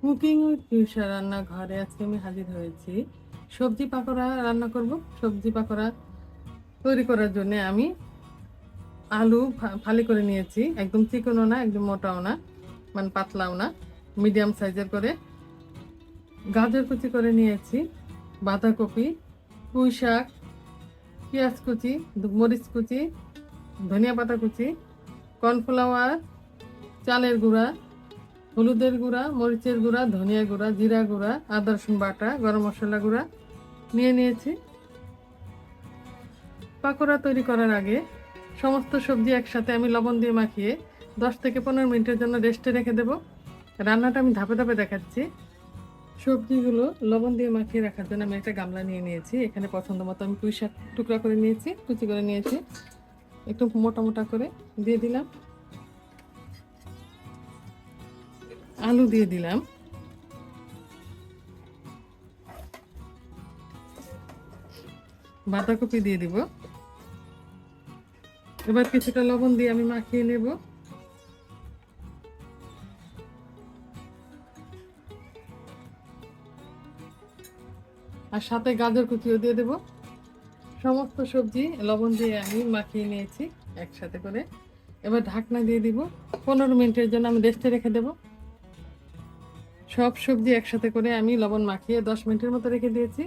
Cooking with পিউষা রান্না ঘরে আজকে আমি হাজির হয়েছি। সবজি পাকোড়া রান্না করব। সবজি পাকোড়া তৈরি করার জন্য আমি আলু ফালি করে নিয়েছি। একদম চিকনও না, একদম মোটাও না মানে পাতলাও না। মিডিয়াম সাইজের করে গাজর কুচি করে নিয়েছি, বাঁধাকপি, পুঁই শাক, পেঁয়াজ কুচি, মরিচ কুচি, ধনিয়া পাতা কুচি, কর্নফ্লাওয়ার, চালের গুঁড়া হলুদের গুঁড়া, মরিচের গুঁড়া, ধনিয়া গুঁড়া, জিরা গুঁড়া, আদা রসুন বাটা, গরম মশলা গুঁড়া নিয়ে নিয়েছি। পাকোড়া তৈরি করার আগে সমস্ত সবজি একসাথে আমি লবণ দিয়ে মাখিয়ে দশ থেকে পনেরো মিনিটের জন্য রেস্টে রেখে দেব। রান্নাটা আমি ধাপে ধাপে দেখাচ্ছি। সবজিগুলো লবণ দিয়ে মাখিয়ে রাখার জন্য আমি একটা গামলা নিয়ে নিয়েছি। এখানে পছন্দ মতো আমি পুঁই শাক টুকরা করে নিয়েছি, কুচি করে নিয়েছি। একটু মোটা মোটা করে দিয়ে দিলাম। আলু দিয়ে দিলাম। বাঁধাকপি দিয়ে দিব। এবার কিছুটা লবণ দিয়ে আমি মাখিয়ে নেব। আর সাথে গাজর কুচিও দিয়ে দেব। সমস্ত সবজি লবণ দিয়ে আমি মাখিয়ে নিয়েছি একসাথে করে। এবার ঢাকনা দিয়ে দিব। পনেরো মিনিটের জন্য আমি রেস্টে রেখে দেব। সব সবজি একসাথে করে আমি লবণ মাখিয়ে দশ মিনিটের মতো রেখে দিয়েছি।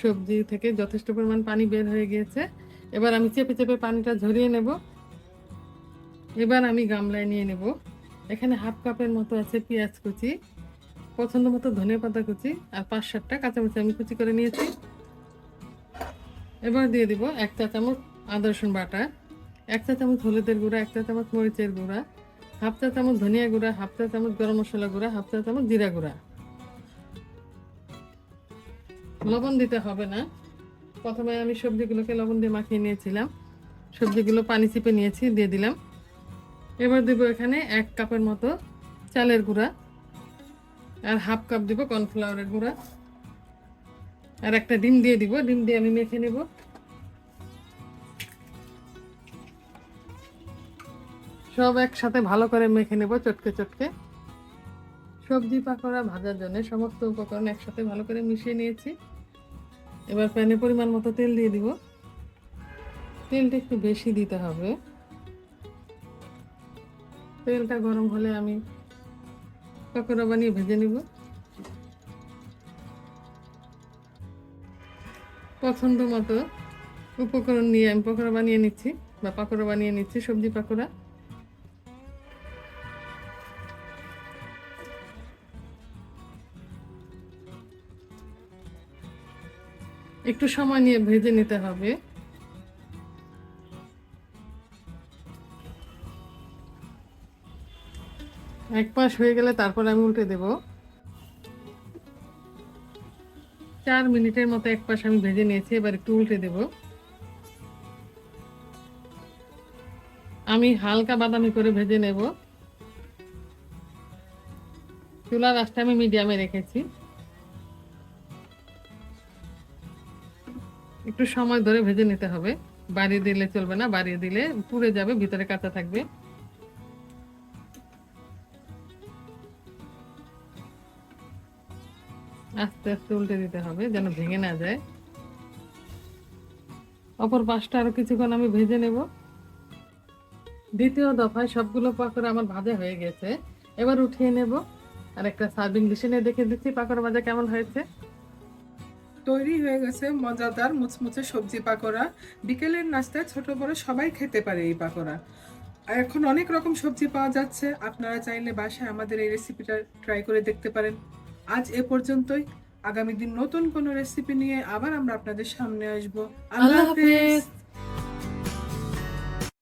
সবজি থেকে যথেষ্ট পরিমাণ পানি বের হয়ে গিয়েছে। এবার আমি চেপে চেপে পানিটা ঝরিয়ে নেব। এবার আমি গামলায় নিয়ে নেব। এখানে হাফ কাপের মতো আছে পেঁয়াজ কুচি, পছন্দ মতো ধনিয়া পাতা কুচি আর পাঁচ সাতটা কাঁচামরিচ আমি কুচি করে নিয়েছি। এবার দিয়ে দিব এক চা চামচ আদা রসুন বাটা, এক চা চামচ হলুদের গুঁড়া, এক চা চামচ মরিচের গুঁড়া হাফ চা চামচ ধনিয়া গুঁড়া হাফ চা চামচ গরম মশলা গুঁড়া হাফ চা চামচ জিরা গুঁড়া। লবণ দিতে হবে না। প্রথমে আমি সবজিগুলোকে লবণ দিয়ে মাখিয়ে নিয়েছিলাম। সবজিগুলো পানি চিপে নিয়েছি, দিয়ে দিলাম। এবার দেবো এখানে এক কাপের মতো চালের গুঁড়া আর হাফ কাপ দিব কর্নফ্লাওয়ারের গুঁড়া। আর একটা ডিম দিয়ে দিব। ডিম দিয়ে আমি মেখে নেব। সব একসাথে ভালো করে মেখে নেব চটকে চটকে। সবজি পাকোড়া ভাজার জন্য সমস্ত উপকরণ একসাথে ভালো করে মিশিয়ে নিয়েছি। এবার প্যানে পরিমাণ মতো তেল দিয়ে দিব। তেলটা একটু বেশি দিতে হবে। তেলটা গরম হলে আমি পকোড়া বানিয়ে ভেজে নিব। পছন্দ মতো উপকরণ নিয়ে আমি পকোড়া বানিয়ে নিচ্ছি বা পাকোড়া বানিয়ে নিচ্ছি, সবজি পাকোড়া। একটু সময় নিয়ে ভেজে নিতে হবে। এক পাশ হয়ে গেলে তারপর আমি উল্টে দেব। চার মিনিটের মতো এক পাশ আমি ভেজে নিয়েছি, এবার একটু উল্টে দেব। আমি হালকা বাদামি করে ভেজে নেব। চুলার আঁচটা আমি মিডিয়ামে রেখেছি। একটু সময় ধরে ভেজে নিতে হবে। বাড়িয়ে দিলে চলবে না, বাড়িয়ে দিলে পুড়ে যাবে, ভিতরে কাঁচা থাকবে। আস্তে আস্তে উল্টে দিতে হবে যেন ভেঙে না যায়। অপর পাশটা আরও কিছুক্ষণ আমি ভেজে নেব। দ্বিতীয় দফায় সবগুলো পাকড় আমার ভাজা হয়ে গেছে। এবার উঠিয়ে নেব। আর একটা সার্ভিং ডিশে নিয়ে দেখে দিচ্ছি পাকড় ভাজা কেমন হয়েছে। তৈরি হয়ে গেছে মজাদার মুচমুচে সবজি পাকোড়া। বিকেলের নাস্তায় ছোট বড় সবাই খেতে পারে এই পাকোড়া। এখন অনেক রকম সবজি পাওয়া যাচ্ছে। আপনারা চাইলে বাসায় আমাদের এই রেসিপিটা ট্রাই করে দেখতে পারেন। আজ এ পর্যন্তই। আগামী দিন নতুন কোনো রেসিপি নিয়ে আবার আমরা আপনাদের সামনে আসব। আল্লাহ হাফেজ।